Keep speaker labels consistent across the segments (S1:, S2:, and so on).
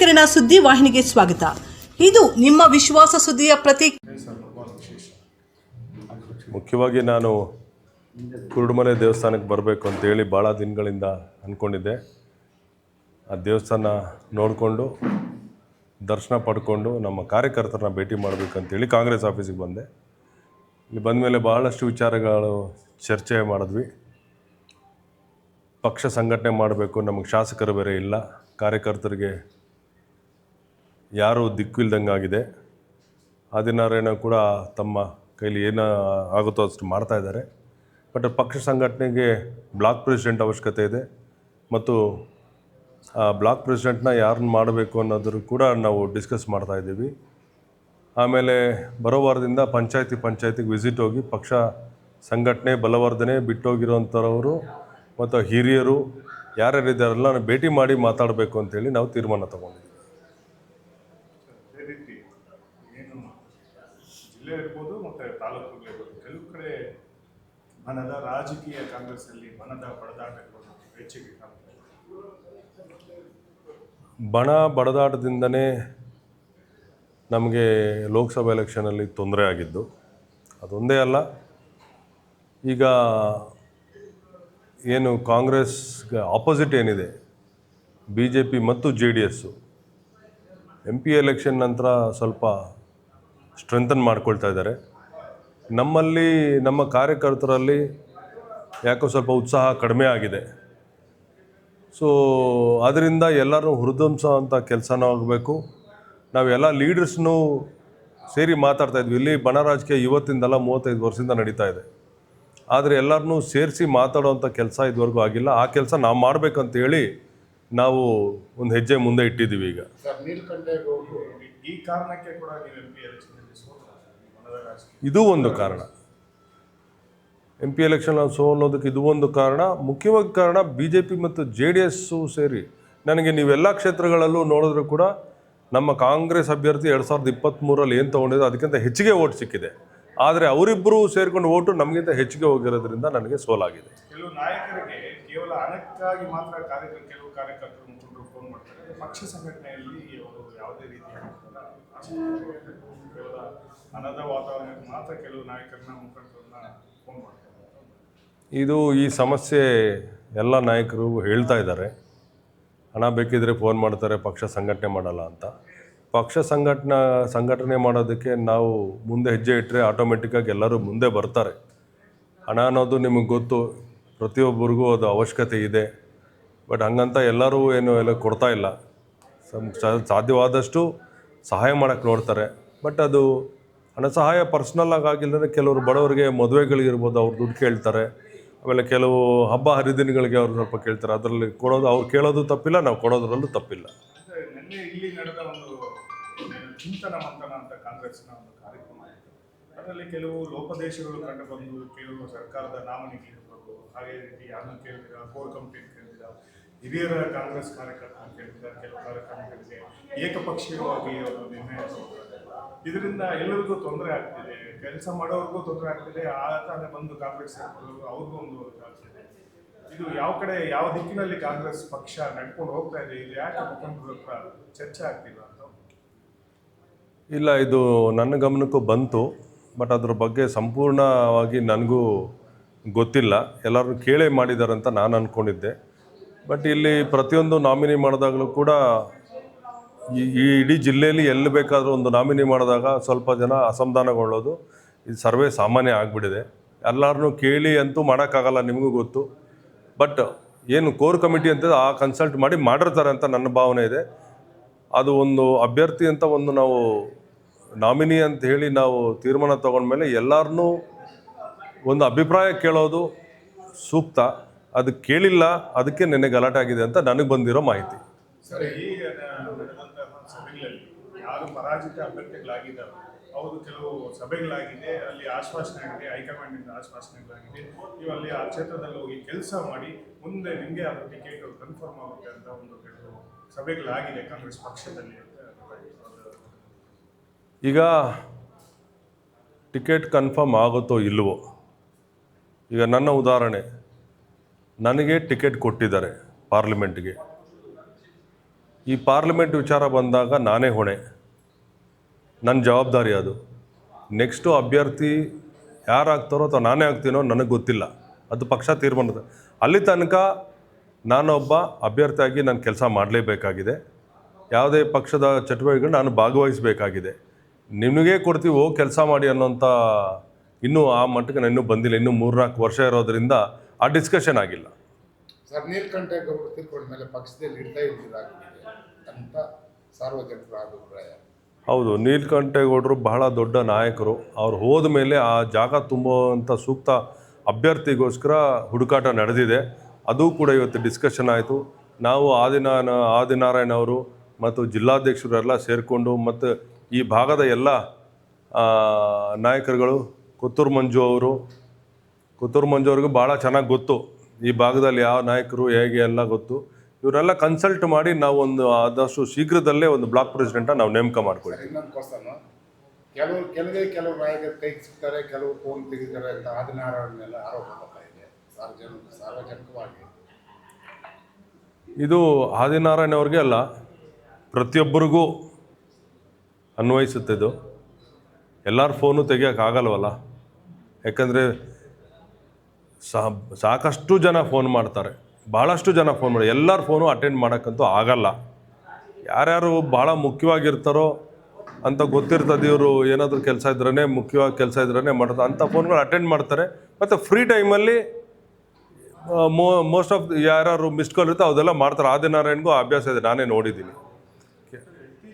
S1: ಕಿರಣ ಸುದ್ದಿ ವಾಹಿನಿಗೆ ಸ್ವಾಗತ. ಇದು ನಿಮ್ಮ ವಿಶ್ವಾಸ ಸುದ್ದಿಯ ಪ್ರತಿ
S2: ಮುಖ್ಯವಾಗಿ ನಾನು ಕುರುಡುಮನೆ ದೇವಸ್ಥಾನಕ್ಕೆ ಬರಬೇಕು ಅಂತೇಳಿ ಭಾಳ ದಿನಗಳಿಂದ ಅಂದ್ಕೊಂಡಿದ್ದೆ ಆ ದೇವಸ್ಥಾನ ನೋಡಿಕೊಂಡು, ದರ್ಶನ ಪಡ್ಕೊಂಡು ನಮ್ಮ ಕಾರ್ಯಕರ್ತರನ್ನ ಭೇಟಿ ಮಾಡಬೇಕಂತೇಳಿ ಕಾಂಗ್ರೆಸ್ ಆಫೀಸಿಗೆ ಬಂದೆ. ಇಲ್ಲಿ ಬಂದ ಮೇಲೆ ಬಹಳಷ್ಟು ವಿಚಾರಗಳು ಚರ್ಚೆ ಮಾಡಿದ್ವಿ. ಪಕ್ಷ ಸಂಘಟನೆ ಮಾಡಬೇಕು, ನಮಗೆ ಶಾಸಕರು ಬೇರೆ ಇಲ್ಲ, ಕಾರ್ಯಕರ್ತರಿಗೆ ಯಾರೂ ದಿಕ್ಕು ಇಲ್ದಂಗಾಗಿದೆ ಆದಿನಾರಾಯಣ ಕೂಡ ತಮ್ಮ ಕೈಲಿ ಏನು ಆಗುತ್ತೋ ಅಷ್ಟು ಮಾಡ್ತಾ ಇದ್ದಾರೆ. ಬಟ್ ಪಕ್ಷ ಸಂಘಟನೆಗೆ ಬ್ಲಾಕ್ ಪ್ರೆಸಿಡೆಂಟ್ ಅವಶ್ಯಕತೆ ಇದೆ. ಮತ್ತು ಆ ಬ್ಲಾಕ್ ಪ್ರೆಸಿಡೆಂಟ್ನ ಯಾರನ್ನ ಮಾಡಬೇಕು ಅನ್ನೋದ್ರ ಕೂಡ ನಾವು ಡಿಸ್ಕಸ್ ಮಾಡ್ತಾ ಇದ್ದೀವಿ. ಆಮೇಲೆ ಬರೋ ವಾರದಿಂದ ಪಂಚಾಯತಿ ಪಂಚಾಯತಿಗೆ ವಿಸಿಟ್ ಹೋಗಿ ಪಕ್ಷ ಸಂಘಟನೆ ಬಲವರ್ಧನೆ ಬಿಟ್ಟೋಗಿರೋಂಥವ್ರು ಮತ್ತು ಹಿರಿಯರು ಯಾರ್ಯಾರಿದ್ದಾರಲ್ಲ ಭೇಟಿ ಮಾಡಿ ಮಾತಾಡಬೇಕು ಅಂತೇಳಿ ನಾವು ತೀರ್ಮಾನ ತಗೊಂಡಿದ್ದೀವಿ
S3: ಅದೇ ರೀತಿ ಏನು ಜಿಲ್ಲೆ ಇರ್ಬೋದು ಮತ್ತು ತಾಲೂಕುಗಳಿರ್ಬೋದು ಕೆಲವು ಕಡೆ ಮನದ ರಾಜಕೀಯ ಕಾಂಗ್ರೆಸ್ಸಲ್ಲಿ ಮನದ ಬಡದಾಟಗಳು ಹೆಚ್ಚಿಗೆ ಕಾಣ್ತಾ ಇದೆ.
S2: ಬಣ ಬಡದಾಟದಿಂದನೇ ನಮಗೆ ಲೋಕಸಭಾ ಎಲೆಕ್ಷನಲ್ಲಿ ತೊಂದರೆ ಆಗಿದ್ದು. ಅದೊಂದೇ ಅಲ್ಲ, ಈಗ ಏನು ಕಾಂಗ್ರೆಸ್ಗೆ ಆಪೋಸಿಟ್ ಏನಿದೆ ಬಿ ಜೆ ಪಿ ಮತ್ತು J D S. P election ನಂತರ ಸ್ವಲ್ಪ ಸ್ಟ್ರೆಂಥನ್ ಮಾಡ್ಕೊಳ್ತಾ ಇದ್ದಾರೆ. ನಮ್ಮಲ್ಲಿ, ನಮ್ಮ ಕಾರ್ಯಕರ್ತರಲ್ಲಿ ಯಾಕೋ ಸ್ವಲ್ಪ ಉತ್ಸಾಹ ಕಡಿಮೆ ಆಗಿದೆ. ಸೊ ಅದರಿಂದ ಎಲ್ಲರೂ ಹುರಿದುಂಸ ಅಂತ ಕೆಲಸನೂ ಆಗಬೇಕು. ನಾವೆಲ್ಲ ಲೀಡರ್ಸ್ನೂ ಸೇರಿ ಮಾತಾಡ್ತಾ ಇದ್ವಿ. ಇಲ್ಲಿ ಬಣರಾಜ್ಗೆ ರಾಜಕೀಯ ಇವತ್ತಿಂದಲ್ಲ ಮೂವತ್ತೈದು ವರ್ಷದಿಂದ ನಡೀತಾ ಇದೆ. ಆದರೆ ಎಲ್ಲರನ್ನೂ ಸೇರಿಸಿ ಮಾತಾಡೋವಂಥ ಕೆಲಸ ಇದುವರೆಗೂ ಆಗಿಲ್ಲ. ಆ ಕೆಲಸ ನಾವು ಮಾಡಬೇಕಂತ ಹೇಳಿ ನಾವು ಒಂದು ಹೆಜ್ಜೆ ಮುಂದೆ ಇಟ್ಟಿದ್ದೀವಿ ಈಗ.
S3: ಈ ಕಾರಣಕ್ಕೆ ಕೂಡ ನೀವು
S2: ಇದು ಒಂದು ಕಾರಣ. ಎಂ ಪಿ ಎಲೆಕ್ಷನ್ ಸೋಲೋದಕ್ಕೆ ಇದು ಒಂದು ಕಾರಣ. ಮುಖ್ಯವಾಗಿ ಕಾರಣ ಬಿ ಜೆ ಪಿ ಮತ್ತು ಜೆ ಡಿ ಎಸ್ಸು ಸೇರಿ. ನನಗೆ ನೀವೆಲ್ಲ ಕ್ಷೇತ್ರಗಳಲ್ಲೂ ನೋಡಿದ್ರು ಕೂಡ ನಮ್ಮ ಕಾಂಗ್ರೆಸ್ ಅಭ್ಯರ್ಥಿ ಎರಡು ಸಾವಿರದ ಇಪ್ಪತ್ತ್ಮೂರಲ್ಲಿ ಏನು ತೊಗೊಂಡಿದ್ರು ಅದಕ್ಕಿಂತ ಹೆಚ್ಚಿಗೆ ಓಟ್ ಸಿಕ್ಕಿದೆ. ಆದರೆ ಅವರಿಬ್ಬರು ಸೇರಿಕೊಂಡು ಓಟು ನಮಗಿಂತ ಹೆಚ್ಚಿಗೆ ಹೋಗಿರೋದ್ರಿಂದ ನನಗೆ ಸೋಲಾಗಿದೆ.
S3: ಕೆಲವು ನಾಯಕರಿಗೆ ಕೇವಲ ಹಣಕ್ಕಾಗಿ ಮಾತ್ರ ಕಾರ್ಯಕರ್ತರು ಕೆಲವು ಕಾರ್ಯಕರ್ತರು ಮುಖಂಡರು ಫೋನ್ ಮಾಡ್ತಾರೆ. ಪಕ್ಷ ಸಂಘಟನೆಯಲ್ಲಿ ಅವರು ಯಾವುದೇ ರೀತಿಯ ಕೇವಲ ಹಣದ ವಾತಾವರಣಕ್ಕೆ ಮಾತ್ರ ಕೆಲವು ನಾಯಕರನ್ನ, ಮುಖಂಡರನ್ನ ಫೋನ್ ಮಾಡ್ತಾರೆ.
S2: ಇದು ಈ ಸಮಸ್ಯೆ ಎಲ್ಲ ನಾಯಕರು ಹೇಳ್ತಾ ಇದ್ದಾರೆ. ಹಣ ಬೇಕಿದ್ರೆ ಫೋನ್ ಮಾಡ್ತಾರೆ, ಪಕ್ಷ ಸಂಘಟನೆ ಮಾಡಲ್ಲ ಅಂತ. ಪಕ್ಷ ಸಂಘಟನೆ ಸಂಘಟನೆ ಮಾಡೋದಕ್ಕೆ ನಾವು ಮುಂದೆ ಹೆಜ್ಜೆ ಇಟ್ಟರೆ ಆಟೋಮೆಟಿಕ್ಕಾಗಿ ಎಲ್ಲರೂ ಮುಂದೆ ಬರ್ತಾರೆ. ಹಣ ಅನ್ನೋದು ನಿಮಗೆ ಗೊತ್ತು. ಪ್ರತಿಯೊಬ್ಬರಿಗೂ ಅದು ಅವಶ್ಯಕತೆ ಇದೆ. ಬಟ್ ಹಂಗಂತ ಎಲ್ಲರೂ ಏನು ಎಲ್ಲ ಕೊಡ್ತಾ ಇಲ್ಲ. ಸಾಧ್ಯವಾದಷ್ಟು ಸಹಾಯ ಮಾಡೋಕ್ಕೆ ನೋಡ್ತಾರೆ. ಬಟ್ ಅದು ಹಣ ಸಹಾಯ ಪರ್ಸ್ನಲ್ ಆಗಿ ಆಗಿಲ್ಲದ್ರೆ ಕೆಲವರು ಬಡವರಿಗೆ ಮದುವೆಗಳಿಗಿರ್ಬೋದು ಅವ್ರು ದುಡ್ಡು ಕೇಳ್ತಾರೆ. ಆಮೇಲೆ ಕೆಲವು ಹಬ್ಬ ಹರಿದಿನಗಳಿಗೆ ಅವ್ರು ಸ್ವಲ್ಪ ಕೇಳ್ತಾರೆ. ಅದರಲ್ಲಿ ಕೊಡೋದು ಅವ್ರು ಕೇಳೋದು ತಪ್ಪಿಲ್ಲ, ನಾವು ಕೊಡೋದ್ರಲ್ಲೂ ತಪ್ಪಿಲ್ಲ.
S3: ಅದರಲ್ಲಿ ಕೆಲವು ಲೋಪದೇಶಗಳು ಕಂಡು ಬಂದು ಕೆಲವು ಸರ್ಕಾರದ ನಾಮನಿಗಿರ್ಬೋದು ಹಾಗೆ ರೀತಿ ಯಾರನ್ನು ಕೇಳಿದಿರ ಕೋರ್ ಕಂಪ್ನಿ ಕೇಳಿದಿರ ಹಿರಿಯರ ಕಾಂಗ್ರೆಸ್ ಕಾರ್ಯಕರ್ತರನ್ನು ಕೇಳಿದಿರ ಕೆಲವು ಕಾರ್ಯಕ್ರಮಗಳಿಗೆ ಏಕಪಕ್ಷೀಯವಾಗಿ ಅವರು ನಿರ್ಣಯ. ಇದರಿಂದ ಎಲ್ಲರಿಗೂ ತೊಂದರೆ ಆಗ್ತಿದೆ. ಕೆಲಸ ಮಾಡೋರಿಗೂ ತೊಂದರೆ ಆಗ್ತಿದೆ. ಆ ತಾನೇ ಬಂದು ಕಾಂಗ್ರೆಸ್ ಸೇರ್ಕೊಳ್ಳೋರು ಅವ್ರಿಗೂ ಒಂದು ಆಗ್ತಿದೆ ಇದು. ಯಾವ ಕಡೆ, ಯಾವ ದಿಕ್ಕಿನಲ್ಲಿ ಕಾಂಗ್ರೆಸ್ ಪಕ್ಷ ನಡ್ಕೊಂಡು ಹೋಗ್ತಾ ಇದೆ? ಇದು ಯಾಕೆ ಮುಖಂಡರ ಹತ್ರ ಚರ್ಚೆ ಆಗ್ತಿಲ್ಲ ಅಂತ?
S2: ಇಲ್ಲ, ಇದು ನನ್ನ ಗಮನಕ್ಕೂ ಬಂತು. ಬಟ್ ಅದ್ರ ಬಗ್ಗೆ ಸಂಪೂರ್ಣವಾಗಿ ನನಗೂ ಗೊತ್ತಿಲ್ಲ. ಎಲ್ಲರೂ ಕೇಳೇ ಮಾಡಿದ್ದಾರೆ ಅಂತ ನಾನು ಅಂದ್ಕೊಂಡಿದ್ದೆ ಬಟ್ ಇಲ್ಲಿ ಪ್ರತಿಯೊಂದು ನಾಮಿನಿ ಮಾಡಿದಾಗಲೂ ಕೂಡ ಈ ಇಡೀ ಜಿಲ್ಲೆಯಲ್ಲಿ ಎಲ್ಲಿ ಬೇಕಾದರೂ ಒಂದು ನಾಮಿನಿ ಮಾಡಿದಾಗ ಸ್ವಲ್ಪ ಜನ ಅಸಮಾಧಾನಗೊಳ್ಳೋದು ಇದು ಸರ್ವೇ ಸಾಮಾನ್ಯ ಆಗಿಬಿಟ್ಟಿದೆ. ಎಲ್ಲರನ್ನೂ ಕೇಳಿ ಅಂತೂ ಮಾಡೋಕ್ಕಾಗಲ್ಲ ನಿಮಗೂ ಗೊತ್ತು. ಬಟ್ ಏನು ಕೋರ್ ಕಮಿಟಿ ಅಂತ ಆ ಕನ್ಸಲ್ಟ್ ಮಾಡಿ ಮಾಡಿರ್ತಾರೆ ಅಂತ ನನ್ನ ಭಾವನೆ ಇದೆ. ಅದು ಒಂದು ಅಭ್ಯರ್ಥಿ ಅಂತ ಒಂದು ನಾವು ನಾಮಿನಿ ಅಂತ ಹೇಳಿ ನಾವು ತೀರ್ಮಾನ ತಗೊಂಡ್ಮೇಲೆ ಎಲ್ಲರನ್ನೂ ಒಂದು ಅಭಿಪ್ರಾಯ ಕೇಳೋದು ಸೂಕ್ತ. ಅದು ಕೇಳಿಲ್ಲ, ಅದಕ್ಕೆ ನೆನೆಗೆ ಗಲಾಟೆ ಅಂತ ನನಗೆ ಬಂದಿರೋ ಮಾಹಿತಿ.
S3: ಯಾರು ಪರಾಜಿತ ಅಭ್ಯರ್ಥಿಗಳಾಗಿದ್ದಾರೆ? ಅವರು ಕೆಲವು ಸಭೆಗಳಾಗಿದೆ, ಅಲ್ಲಿ ಆಶ್ವಾಸನೆ ಆಗಿದೆ ಹೈಕಮಾಂಡಿಂದ ಆಶ್ವಾಸನೆಗಳಾಗಿದೆ. ನೀವು ಅಲ್ಲಿ ಆ ಕ್ಷೇತ್ರದಲ್ಲಿ ಹೋಗಿ ಕೆಲಸ ಮಾಡಿ, ಮುಂದೆ ನಿಮಗೆ ಅದು ಟಿಕೆಟ್ ಕನ್ಫರ್ಮ್ ಆಗುತ್ತೆ ಅಂತ ಒಂದು ಕೆಲವು ಸಭೆಗಳಾಗಿದೆ ಕಾಂಗ್ರೆಸ್ ಪಕ್ಷದಲ್ಲಿ ಅಂತ
S2: ಈಗ ಟಿಕೆಟ್ ಕನ್ಫರ್ಮ್ ಆಗುತ್ತೋ ಇಲ್ಲವೋ ಈಗ ನನ್ನ ಉದಾಹರಣೆ, ನನಗೆ ಟಿಕೆಟ್ ಕೊಟ್ಟಿದ್ದಾರೆ ಪಾರ್ಲಿಮೆಂಟ್ಗೆ. ಈ ಪಾರ್ಲಿಮೆಂಟ್ ವಿಚಾರ ಬಂದಾಗ ನಾನೇ ಹೊಣೆ. ನನ್ನ ಜವಾಬ್ದಾರಿ ಅದು. ನೆಕ್ಸ್ಟು ಅಭ್ಯರ್ಥಿ ಯಾರಾಗ್ತಾರೋ ಅಥವಾ ನಾನೇ ಆಗ್ತೀನೋ ನನಗೆ ಗೊತ್ತಿಲ್ಲ. ಅದು ಪಕ್ಷ ತೀರ್ಮಾನದ ಅಲ್ಲಿ ತನಕ ನಾನೊಬ್ಬ ಅಭ್ಯರ್ಥಿಯಾಗಿ ನಾನು ಕೆಲಸ ಮಾಡಲೇಬೇಕಾಗಿದೆ. ಯಾವುದೇ ಪಕ್ಷದ ಚಟುವಟಿಕೆಗಳು ನಾನು ಭಾಗವಹಿಸಬೇಕಾಗಿದೆ. ನಿಮಗೆ ಕೊಡ್ತೀವೋ ಹೋಗಿ ಕೆಲಸ ಮಾಡಿ ಅನ್ನೋಂಥ ಇನ್ನೂ ಆ ಮಟ್ಟಕ್ಕೆ ನಾನು ಇನ್ನೂ ಬಂದಿಲ್ಲ. ಇನ್ನೂ ಮೂರ್ನಾಲ್ಕು ವರ್ಷ ಇರೋದ್ರಿಂದ ಆ ಡಿಸ್ಕಷನ್ ಆಗಿಲ್ಲ.
S4: ಸರ್ ನೀಲ್ಕಂಠೇಗೌಡರು ತಿಳ್ಕೊಂಡ ಮೇಲೆ ಪಕ್ಷದಲ್ಲಿ ಇರ್ತಾ ಇದ್ದಿದ್ದಾಗಿದೆ ಅಂತ ಸಾರ್ವಜನಿಕರ ಅಭಿಪ್ರಾಯ.
S2: ಹೌದು ನೀಲ್ಕಂಠೇಗೌಡರು ಬಹಳ ದೊಡ್ಡ ನಾಯಕರು. ಅವ್ರು ಹೋದ ಮೇಲೆ ಆ ಜಾಗ ತುಂಬುವಂಥ ಸೂಕ್ತ ಅಭ್ಯರ್ಥಿಗೋಸ್ಕರ ಹುಡುಕಾಟ ನಡೆದಿದೆ. ಅದು ಕೂಡ ಇವತ್ತು ಡಿಸ್ಕಷನ್ ಆಯಿತು. ನಾವು ಆದಿನ ಆದಿನಾರಾಯಣ ಅವರು ಮತ್ತು ಜಿಲ್ಲಾಧ್ಯಕ್ಷರೆಲ್ಲ ಸೇರಿಕೊಂಡು ಮತ್ತು ಈ ಭಾಗದ ಎಲ್ಲ ನಾಯಕರುಗಳು ಕೊತ್ತೂರು ಮಂಜು ಅವರು ಕೊತ್ತೂರು ಮಂಜು ಅವ್ರಿಗೂ ಭಾಳ ಚೆನ್ನಾಗಿ ಗೊತ್ತು. ಈ ಭಾಗದಲ್ಲಿ ಯಾವ ನಾಯಕರು ಹೇಗೆ ಎಲ್ಲ ಗೊತ್ತು. ಇವರೆಲ್ಲ ಕನ್ಸಲ್ಟ್ ಮಾಡಿ ನಾವು ಒಂದು ಆದಷ್ಟು ಶೀಘ್ರದಲ್ಲೇ ಒಂದು ಬ್ಲಾಕ್ ಪ್ರೆಸಿಡೆಂಟ ನಾವು ನೇಮಕ ಮಾಡ್ಕೊಳ್ತೀವಿ.
S4: ಕೆಲವರು ಕೆಲವೇ ಕೆಲವು ನಾಯಕರು ಕೈ ಸಿಗ್ತಾರೆ ಕೆಲವು ಫೋನ್ ತೆಗಿತಾರೆ ಅಂತ ಆರೋಪ ಬರ್ತಾ ಇದೆ. ಸಾರ್ವಜನಿಕ ಸಾರ್ವಜನಿಕವಾಗಿ.
S2: ಇದು ಆದಿನಾರಾಯಣ ಅವ್ರಿಗೆ ಅಲ್ಲ ಪ್ರತಿಯೊಬ್ಬರಿಗೂ ಅನ್ವಯಿಸುತ್ತೆ ಇದು ಎಲ್ಲರ ಫೋನು ತೆಗಿಯೋಕ್ಕಾಗಲ್ವಲ್ಲ? ಯಾಕಂದರೆ ಸಾ ಸಾಕಷ್ಟು ಜನ ಫೋನ್ ಮಾಡ್ತಾರೆ. ಭಾಳಷ್ಟು ಜನ ಫೋನ್ ಮಾಡಿ, ಎಲ್ಲರ ಫೋನು ಅಟೆಂಡ್ ಮಾಡೋಕ್ಕಂತೂ ಆಗಲ್ಲ. ಯಾರ್ಯಾರು ಭಾಳ ಮುಖ್ಯವಾಗಿರ್ತಾರೋ ಅಂತ ಗೊತ್ತಿರ್ತದೆ ಇವರು ಏನಾದರೂ ಕೆಲಸ ಇದ್ರೇ ಮುಖ್ಯವಾಗಿ ಕೆಲಸ ಇದ್ರೇ ಮಾಡ್ತಾರೆ. ಅಂಥ ಫೋನ್ಗಳು ಅಟೆಂಡ್ ಮಾಡ್ತಾರೆ. ಮತ್ತು ಫ್ರೀ ಟೈಮಲ್ಲಿ ಮೋ, ಮೋಸ್ಟ್ ಆಫ್ ಯಾರ್ಯಾರು ಮಿಸ್ಡ್ ಕಾಲ್ ಇರುತ್ತೆ ಅದೆಲ್ಲ ಮಾಡ್ತಾರೆ. ಆದಿನಾರಾಯಣಗೂ ಅಭ್ಯಾಸ ಇದೆ. ನಾನೇ ನೋಡಿದ್ದೀನಿ.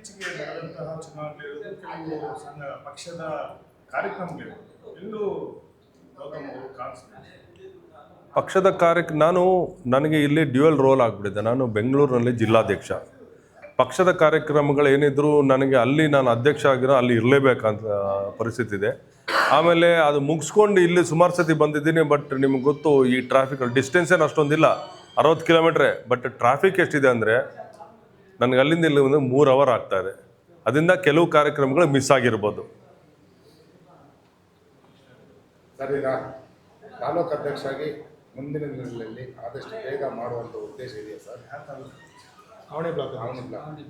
S3: ಇತ್ತೀಚೆಗೆ ನಡೆದಂತಹ ಚುನಾವಣೆಯಲ್ಲಿ ಕೆಲವು ಸಣ್ಣ ಪಕ್ಷದ ಕಾರ್ಯಕ್ರಮಗಳಿವೆ ಎಲ್ಲೂ ಗೌತಮ್ ಅವರು ಕಾಣಿಸ್ತಾರೆ
S2: ಪಕ್ಷದ ಕಾರ್ಯಕ್ಕೆ ನಾನು ನನಗೆ ಇಲ್ಲಿ ಡ್ಯುಯಲ್ ರೋಲ್ ಆಗಿಬಿಟ್ಟಿದೆ. ನಾನು ಬೆಂಗಳೂರಿನಲ್ಲಿ ಜಿಲ್ಲಾಧ್ಯಕ್ಷ. ಪಕ್ಷದ ಕಾರ್ಯಕ್ರಮಗಳು ಏನಿದ್ರು ನನಗೆ ಅಲ್ಲಿ ನಾನು ಅಧ್ಯಕ್ಷ ಆಗಿರೋ, ಅಲ್ಲಿ ಇರಲೇಬೇಕಂತ ಪರಿಸ್ಥಿತಿ ಇದೆ. ಆಮೇಲೆ ಅದು ಮುಗಿಸ್ಕೊಂಡು ಇಲ್ಲಿ ಸುಮಾರು ಸತಿ ಬಂದಿದ್ದೀನಿ, ಬಟ್ ನಿಮ್ಗೆ ಗೊತ್ತು ಈ ಟ್ರಾಫಿಕ್ ಡಿಸ್ಟೆನ್ಸ್ ಏನು ಅಷ್ಟೊಂದಿಲ್ಲ. ಅರವತ್ತು ಕಿಲೋಮೀಟ್ರೆ ಬಟ್ ಟ್ರಾಫಿಕ್ ಎಷ್ಟಿದೆ ಅಂದರೆ ನನಗೆ ಅಲ್ಲಿಂದ ಇಲ್ಲಿ ಒಂದು ಮೂರು ಅವರ್ ಆಗ್ತಾ ಇದೆ. ಅದರಿಂದ ಕೆಲವು ಕಾರ್ಯಕ್ರಮಗಳು ಮಿಸ್ ಆಗಿರ್ಬೋದು.
S4: ಸರಿನಾ ತಾಲೂಕು ಅಧ್ಯಕ್ಷರಾಗಿ ಮುಂದಿನ ದಿನಗಳಲ್ಲಿ ಆದಷ್ಟು ಬೇಗ ಮಾಡುವಂಥ ಉದ್ದೇಶ ಇದೆಯಾ sir? Avani block Avani block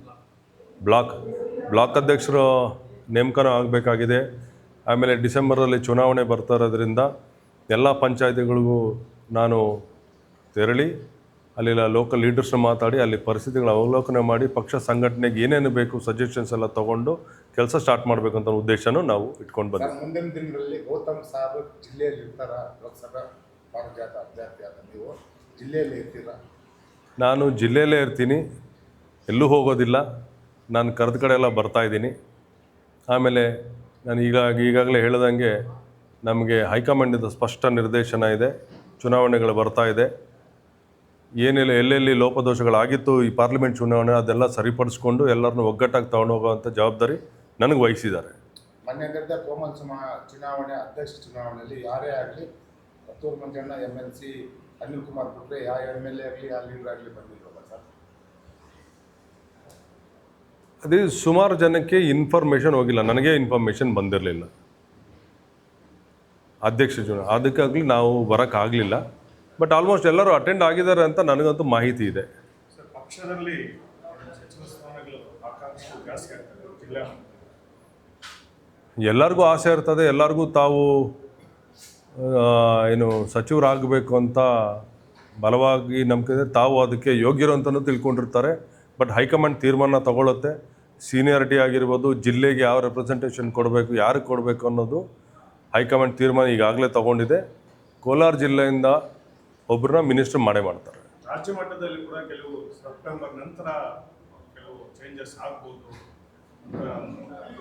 S2: block block ಅಧ್ಯಕ್ಷರು ನೇಮಕನೂ ಆಗಬೇಕಾಗಿದೆ. ಆಮೇಲೆ ಡಿಸೆಂಬರಲ್ಲಿ ಚುನಾವಣೆ ಬರ್ತಾ ಇರೋದ್ರಿಂದ ಎಲ್ಲ ಪಂಚಾಯತಿಗಳಿಗೂ ನಾನು ತೆರಳಿ ಅಲ್ಲಿನ ಲೋಕಲ್ ಲೀಡರ್ಸ್ನ ಮಾತಾಡಿ ಅಲ್ಲಿ ಪರಿಸ್ಥಿತಿಗಳ ಅವಲೋಕನ ಮಾಡಿ ಪಕ್ಷ ಸಂಘಟನೆಗೆ ಏನೇನು ಬೇಕು ಸಜೆಷನ್ಸ್ ಎಲ್ಲ ತೊಗೊಂಡು ಕೆಲಸ ಸ್ಟಾರ್ಟ್ ಮಾಡಬೇಕು ಅಂತ ಉದ್ದೇಶನೂ ನಾವು ಇಟ್ಕೊಂಡು
S4: ಬಂದ ಮುಂದಿನ ದಿನಗಳಲ್ಲಿ ಗೌತಮ್ ಸಾಹೇಬ್ ಜಿಲ್ಲೆಯಲ್ಲಿ ಇರ್ತಾರ ಲೋಕಸಭಾ ಪಾರಿಜಾತ ಅಭ್ಯರ್ಥಿ ಆದ ನೀವು ಜಿಲ್ಲೆಯಲ್ಲಿ ಇರ್ತೀರಾ?
S2: ನಾನು ಜಿಲ್ಲೆಯಲ್ಲೇ ಇರ್ತೀನಿ ಎಲ್ಲೂ ಹೋಗೋದಿಲ್ಲ ನಾನು ಕರೆದ ಕಡೆ ಎಲ್ಲ ಬರ್ತಾ ಇದ್ದೀನಿ. ಆಮೇಲೆ ನಾನು ಈಗ ಈಗಾಗಲೇ ಹೇಳಿದಂಗೆ ನಮಗೆ ಹೈಕಮಾಂಡಿಂದ ಸ್ಪಷ್ಟ ನಿರ್ದೇಶನ ಇದೆ ಚುನಾವಣೆಗಳು ಬರ್ತಾ ಇದೆ. ಏನೆಲ್ಲ ಎಲ್ಲೆಲ್ಲಿ ಲೋಪದೋಷಗಳಾಗಿತ್ತು ಈ ಪಾರ್ಲಿಮೆಂಟ್ ಚುನಾವಣೆ ಅದೆಲ್ಲ ಸರಿಪಡಿಸ್ಕೊಂಡು ಎಲ್ಲರನ್ನು ಒಗ್ಗಟ್ಟಾಗಿ ತಗೊಂಡು ಹೋಗುವಂಥ ಜವಾಬ್ದಾರಿ ನನಗೆ ವಹಿಸಿದ್ದಾರೆ.
S4: ಮೊನ್ನೆ ನಡೆದ ಕೋಮಲ್ ಸುಮಾ ಚುನಾವಣೆ ಅಧ್ಯಕ್ಷ ಚುನಾವಣೆಯಲ್ಲಿ ಯಾರೇ ಆಗಲಿ Patturu Manjanna M L C Anil Kumar ಬಿಟ್ಟರೆ ಯಾವ ಎಂ ಎಲ್ ಎ ಆಗಲಿ ಆ ಲೀಡರ್ ಆಗಲಿ ಬಂದಿಲ್ವಲ್ಲ ಸರ್?
S2: ಅದೇ ಸುಮಾರು ಜನಕ್ಕೆ ಇನ್ಫಾರ್ಮೇಷನ್ ಹೋಗಿಲ್ಲ ನನಗೆ ಇನ್ಫಾರ್ಮೇಷನ್ ಬಂದಿರಲಿಲ್ಲ. ಅಧ್ಯಕ್ಷ ಚುನಾವಣೆ ಅದಕ್ಕಾಗಲಿ ನಾವು ಬರೋಕ್ಕಾಗಲಿಲ್ಲ. ಬಟ್ ಆಲ್ಮೋಸ್ಟ್ ಎಲ್ಲರೂ ಅಟೆಂಡ್ ಆಗಿದ್ದಾರೆ ಅಂತ ನನಗಂತೂ ಮಾಹಿತಿ ಇದೆ.
S3: ಪಕ್ಷದಲ್ಲಿ
S2: ಎಲ್ಲರಿಗೂ ಆಸೆ ಇರ್ತದೆ ಎಲ್ಲರಿಗೂ ತಾವು ಏನು ಸಚಿವರಾಗಬೇಕು ಅಂತ ಬಲವಾಗಿ ನಂಬಿಕೆ ತಾವು ಅದಕ್ಕೆ ಯೋಗ್ಯರು ಅಂತಲೂ ತಿಳ್ಕೊಂಡಿರ್ತಾರೆ. ಬಟ್ ಹೈಕಮಾಂಡ್ ತೀರ್ಮಾನ ತಗೊಳ್ಳುತ್ತೆ ಸೀನಿಯಾರಿಟಿ ಆಗಿರ್ಬೋದು ಜಿಲ್ಲೆಗೆ ಯಾವ ರೆಪ್ರೆಸೆಂಟೇಷನ್ ಕೊಡಬೇಕು ಯಾರಿಗೆ ಕೊಡಬೇಕು ಅನ್ನೋದು ಹೈಕಮಾಂಡ್ ತೀರ್ಮಾನ ಈಗಾಗಲೇ ತಗೊಂಡಿದೆ. ಕೋಲಾರ ಜಿಲ್ಲೆಯಿಂದ ಒಬ್ಬರನ್ನ ಮಿನಿಸ್ಟರ್ ಮಾಡೇ ಮಾಡ್ತಾರೆ.
S3: ರಾಜ್ಯ ಮಟ್ಟದಲ್ಲಿ ಕೂಡ ಕೆಲವು ಸೆಪ್ಟೆಂಬರ್ ನಂತರ ಕೆಲವು ಚೇಂಜಸ್ ಆಗ್ಬೋದು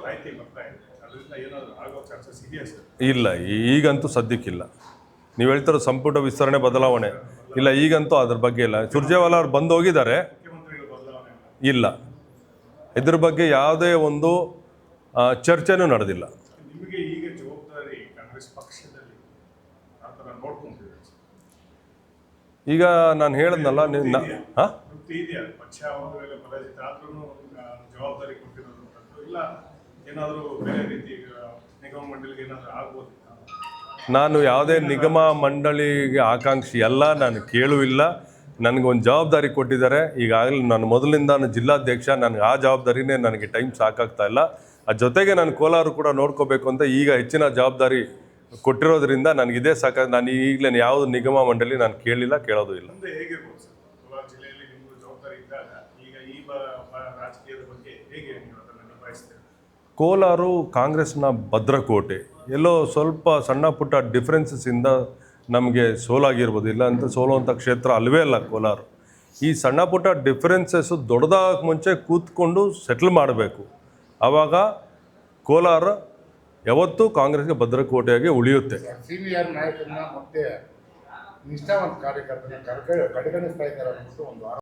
S3: ಮಾಹಿತಿ ಬರ್ತಾ ಇದೆ. ಅದರಿಂದ ಏನಾದರೂ ಆಗೋ ಚಾನ್ಸಸ್ ಇದೆಯಾ ಸರ್?
S2: ಇಲ್ಲ ಈಗಂತೂ ಸದ್ಯಕ್ಕಿಲ್ಲ. ನೀವು ಹೇಳ್ತಿರೋ ಸಂಪುಟ ವಿಸ್ತರಣೆ ಬದಲಾವಣೆ. ಇಲ್ಲ ಈಗಂತೂ ಅದ್ರ ಬಗ್ಗೆ ಇಲ್ಲ. ಸುರ್ಜೇವಾಲಾ ಅವ್ರು ಬಂದು ಹೋಗಿದ್ದಾರೆ. ಇಲ್ಲ. ಇದ್ರ ಬಗ್ಗೆ ಯಾವುದೇ ಒಂದು ಚರ್ಚೆನೂ ನಡೆದಿಲ್ಲ
S3: ನಿಮಗೆ ಈಗ ಜವಾಬ್ದಾರಿ ಕಾಂಗ್ರೆಸ್ ಪಕ್ಷದಲ್ಲಿ ಆ ಥರ ನೋಡ್ಕೊಂತಿದೆ ಸರ್
S2: ಈಗ ನಾನು ಹೇಳಿದ್ನಲ್ಲ ನೀವು ನ- ಹಾಂ
S3: ವೃತ್ತಿ ಇದೆಯಾ ಪಕ್ಷ ಒಂದು ವೇಳೆ ಪರಾಜಿತ ಆದ್ರೂ ಜವಾಬ್ದಾರಿ ಕೊಟ್ಟಿರೋದಂಥದ್ದು ಇಲ್ಲ ಏನಾದರೂ ಬೇರೆ ರೀತಿ ಈಗ ನಾನು ಹೇಳದ್ನಲ್ಲ ನಿನ್ನ ಹಾಂ?
S2: ನಾನು ಯಾವುದೇ ನಿಗಮ ಮಂಡಳಿಗೆ ಆಕಾಂಕ್ಷಿ ಅಲ್ಲ ನಾನು ಕೇಳುವಿಲ್ಲ. ನನಗೊಂದು ಜವಾಬ್ದಾರಿ ಕೊಟ್ಟಿದ್ದಾರೆ. ಈಗಾಗಲೇ ನಾನು ಮೊದಲಿಂದ ಜಿಲ್ಲಾಧ್ಯಕ್ಷ ನನಗೆ ಆ ಜವಾಬ್ದಾರಿನೇ ನನಗೆ ಟೈಮ್ ಸಾಕಾಗ್ತಾ ಇಲ್ಲ. ಆ ಜೊತೆಗೆ ನಾನು ಕೋಲಾರ ಕೂಡ ನೋಡ್ಕೋಬೇಕು ಅಂತ ಈಗ ಹೆಚ್ಚಿನ ಜವಾಬ್ದಾರಿ ಕೊಟ್ಟಿರೋದ್ರಿಂದ ನನಗೆ ಇದೇ ಸಾಕ ನಾನು ಈಗಲೇ ಯಾವುದು ನಿಗಮ ಮಂಡಳಿ ನಾನು ಕೇಳಿಲ್ಲ ಕೇಳೋದು ಇಲ್ಲ.
S3: ಕೋಲಾರ
S2: ಕಾಂಗ್ರೆಸ್ನ ಭದ್ರಕೋಟೆ. ಎಲ್ಲೋ ಸ್ವಲ್ಪ ಸಣ್ಣ ಪುಟ್ಟ ಡಿಫ್ರೆನ್ಸಸ್ಸಿಂದ ನಮಗೆ ಸೋಲಾಗಿರ್ಬೋದು ಇಲ್ಲ ಅಂತ ಸೋಲುವಂಥ ಕ್ಷೇತ್ರ ಅಲ್ವೇ ಅಲ್ಲ ಕೋಲಾರ. ಈ ಸಣ್ಣ ಪುಟ್ಟ ಡಿಫ್ರೆನ್ಸಸ್ಸು ದೊಡ್ಡದಾಗಕ್ಕೆ ಮುಂಚೆ ಕೂತ್ಕೊಂಡು ಸೆಟ್ಲ್ ಮಾಡಬೇಕು. ಆವಾಗ ಕೋಲಾರ ಯಾವತ್ತೂ ಕಾಂಗ್ರೆಸ್ಗೆ ಭದ್ರಕೋಟೆಯಾಗಿ ಉಳಿಯುತ್ತೆ.
S4: ಸೀನಿಯರ್ ನಾಯಕರನ್ನ ಮತ್ತೆ ನಿಷ್ಠಾವಂತ ಕಾರ್ಯಕರ್ತನ ಕಡೆಗಣಿಸ್ತಾ ಇದ್ದಾರೆ ಒಂದು